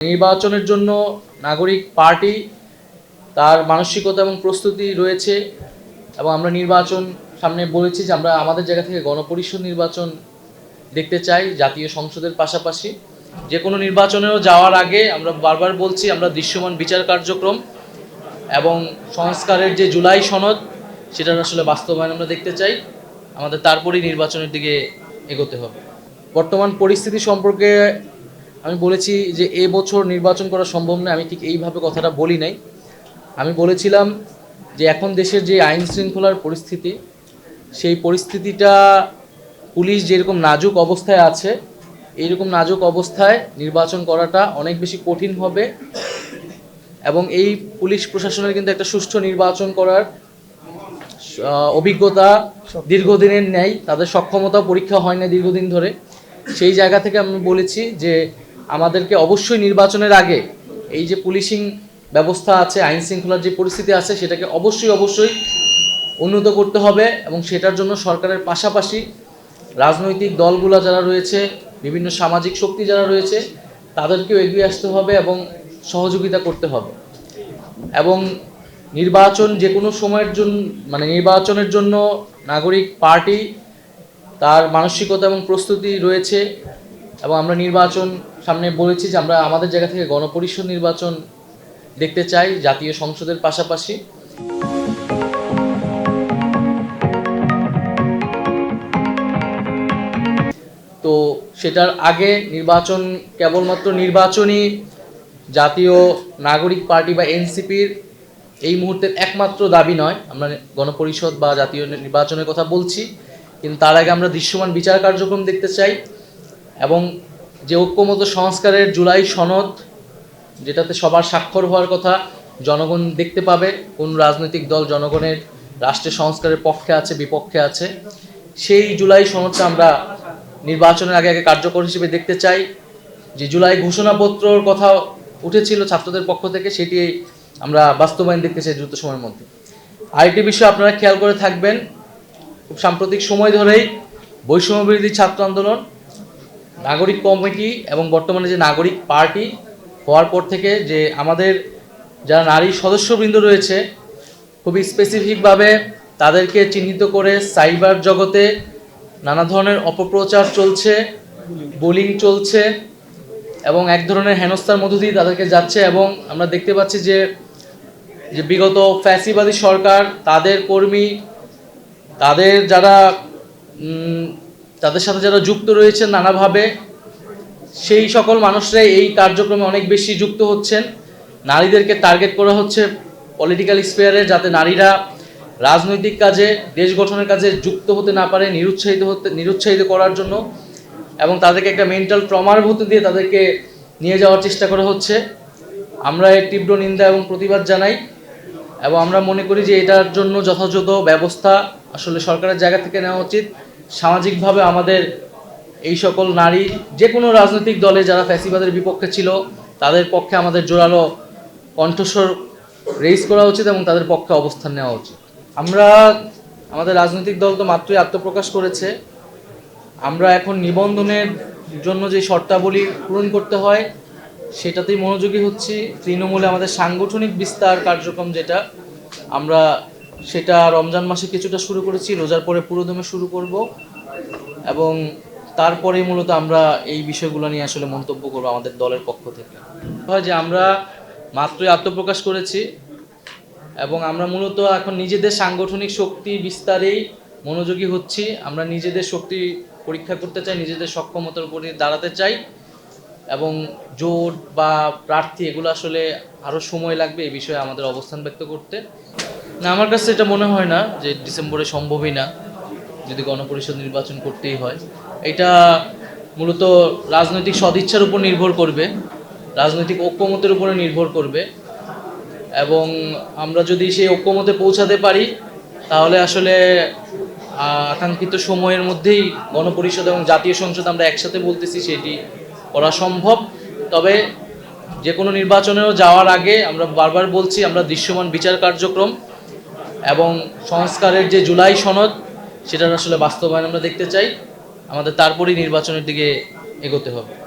নির্বাচনের জন্য নাগরিক পার্টি, তার মানসিকতা এবং প্রস্তুতি রয়েছে এবং আমরা নির্বাচন সামনে বলেছি যে আমরা আমাদের জায়গা থেকে গণপরিষদ নির্বাচন দেখতে চাই, জাতীয় সংসদের পাশাপাশি। যে কোনো নির্বাচনেও যাওয়ার আগে আমরা বারবার বলছি, আমরা দৃশ্যমান বিচার কার্যক্রম এবং সংস্কারের যে জুলাই সনদ, সেটার আসলে বাস্তবায়ন আমরা দেখতে চাই। আমাদের তারপরেই নির্বাচনের দিকে এগোতে হবে। বর্তমান পরিস্থিতি সম্পর্কে আমি বলেছি যে এ বছর নির্বাচন করা সম্ভব নয়, আমি ঠিক এইভাবে কথাটা বলি নাই। আমি বলেছিলাম যে এখন দেশের যে আইন শৃঙ্খলার পরিস্থিতি, সেই পরিস্থিতিটা পুলিশ যেরকম নাজুক অবস্থায় আছে, এইরকম নাজুক অবস্থায় নির্বাচন করাটা অনেক বেশি কঠিন হবে এবং এই পুলিশ প্রশাসনের কিন্তু একটা সুষ্ঠু নির্বাচন করার অভিজ্ঞতা দীর্ঘদিনের নেই, তাদের সক্ষমতা পরীক্ষা হয় না দীর্ঘদিন ধরে। সেই জায়গা থেকে আমি বলেছি যে আমাদেরকে অবশ্যই নির্বাচনের আগে এই যে পুলিশিং ব্যবস্থা আছে, আইন শৃঙ্খলার যে পরিস্থিতি আছে, সেটাকে অবশ্যই অবশ্যই উন্নত করতে হবে এবং সেটার জন্য সরকারের পাশাপাশি রাজনৈতিক দলগুলো যারা রয়েছে, বিভিন্ন সামাজিক শক্তি যারা রয়েছে, তাদেরকেও এগিয়ে আসতে হবে এবং সহযোগিতা করতে হবে। এবং নির্বাচন যে কোনো সময়ের জন্য মানে নির্বাচনের জন্য নাগরিক পার্টি তার মানসিকতা এবং প্রস্তুতি রয়েছে এবং আমরা নির্বাচন সামনে বলেছি যে আমরা আমাদের জায়গা থেকে গণপরিষদ নির্বাচন দেখতে চাই, জাতীয় সংসদের পাশাপাশি। তো সেটার আগে নির্বাচন কেবলমাত্র নির্বাচনী জাতীয় নাগরিক পার্টি বা এনসিপির এই মুহূর্তের একমাত্র দাবি নয়। আমরা গণপরিষদ বা জাতীয় নির্বাচনের কথা বলছি, কিন্তু তার আগে আমরা দৃশ্যমান বিচার কার্যক্রম দেখতে চাই এবং যে ঐক্যমত সংস্কারের জুলাই সনদ, যেটাতে সবার স্বাক্ষর হওয়ার কথা জনগণ দেখতে পাবে কোন রাজনৈতিক দল জনগণের রাষ্ট্রের সংস্কারের পক্ষে আছে, বিপক্ষে আছে, সেই জুলাই সনদটা আমরা নির্বাচনের আগে আগে কার্যকর হিসেবে দেখতে চাই। যে জুলাই ঘোষণাপত্রর কথা উঠেছিল ছাত্রদের পক্ষ থেকে, সেটি আমরা বাস্তবায়ন দেখতে চাই দ্রুত সময়ের মধ্যে। আরেকটি বিষয় আপনারা খেয়াল করে থাকবেন, খুব সাম্প্রতিক সময় ধরেই বৈষম্য বিরোধী ছাত্র আন্দোলন নাগরিক কমিটি এবং বর্তমানে যে নাগরিক পার্টি হওয়ার পর থেকে যে আমাদের যারা নারী সদস্যবৃন্দ রয়েছে, খুবই স্পেসিফিকভাবে তাদেরকে চিহ্নিত করে সাইবার জগতে নানা ধরনের অপপ্রচার চলছে বোলিং চলছে এবং এক ধরনের হেনস্থার মধ্য দিয়ে তাদেরকে যাচ্ছে এবং আমরা দেখতে পাচ্ছি যে যে বিগত ফ্যাসিবাদী সরকার তাদের কর্মী, তাদের যারা তাদের সাথে যারা যুক্ত রয়েছেন নানাভাবে, সেই সকল মানুষরাই এই কার্যক্রমে অনেক বেশি যুক্ত হচ্ছেন। নারীদেরকে টার্গেট করা হচ্ছে পলিটিক্যাল স্পেয়ারে যাতে নারীরা রাজনৈতিক কাজে, দেশ গঠনের কাজে যুক্ত হতে না পারে, নিরুৎসাহিত হতে, নিরুৎসাহিত করার জন্য এবং তাদেরকে একটা মেন্টাল ট্রমার মধ্যে দিয়ে তাদেরকে নিয়ে যাওয়ার চেষ্টা করা হচ্ছে। আমরা এর তীব্র নিন্দা এবং প্রতিবাদ জানাই এবং আমরা মনে করি যে এটার জন্য যথাযথ ব্যবস্থা আসলে সরকারের জায়গা থেকে নেওয়া উচিত। সামাজিকভাবে আমাদের এই সকল নারী, যে কোনো রাজনৈতিক দলে যারা ফ্যাসিবাদের বিপক্ষে ছিল, তাদের পক্ষে আমাদের জোরালো কণ্ঠস্বর রেইজ করা উচিত এবং তাদের পক্ষে অবস্থান নেওয়া উচিত। আমরা, আমাদের রাজনৈতিক দল তো মাত্রই আত্মপ্রকাশ করেছে। আমরা এখন নিবন্ধনের জন্য যে শর্তাবলী পূরণ করতে হয়, সেটাতেই মনোযোগী হচ্ছি। তৃণমূলে আমাদের সাংগঠনিক বিস্তার কার্যক্রম যেটা, আমরা সেটা রমজান মাসে কিছুটা শুরু করেছি, রোজার পরে পুরোদমে শুরু করব। এবং তারপরেই মূলত আমরা এই বিষয়গুলো নিয়ে আসলে মন্তব্য করব আমাদের দলের পক্ষ থেকে। হয় যে আমরা মাত্রই আত্মপ্রকাশ করেছি এবং আমরা মূলত এখন নিজেদের সাংগঠনিক শক্তি বিস্তারেই মনোযোগী হচ্ছি। আমরা নিজেদের শক্তি পরীক্ষা করতে চাই, নিজেদের সক্ষমতার উপরে দাঁড়াতে চাই এবং জোট বা প্রার্থী এগুলো আসলে আরও সময় লাগবে এই বিষয়ে আমাদের অবস্থান ব্যক্ত করতে। না, আমার কাছে এটা মনে হয় না যে ডিসেম্বরে সম্ভবই না, যদি গণপরিষদ নির্বাচন করতেই হয়। এটা মূলত রাজনৈতিক সদিচ্ছার উপর নির্ভর করবে, রাজনৈতিক ঐক্যমতের উপরে নির্ভর করবে। এবং আমরা যদি সেই ঐক্যমতে পৌঁছাতে পারি, তাহলে আসলে আকাঙ্ক্ষিত সময়ের মধ্যেই গণপরিষদ এবং জাতীয় সংসদ আমরা একসাথে বলতেছি সেটি করা সম্ভব। তবে যে কোনো নির্বাচনেও যাওয়ার আগে আমরা বারবার বলছি, আমরা দৃশ্যমান বিচার কার্যক্রম এবং সংস্কারের যে জুলাই সনদ, সেটার আসলে বাস্তবায়ন আমরা দেখতে চাই। আমাদের তারপরেই নির্বাচনের দিকে এগোতে হবে।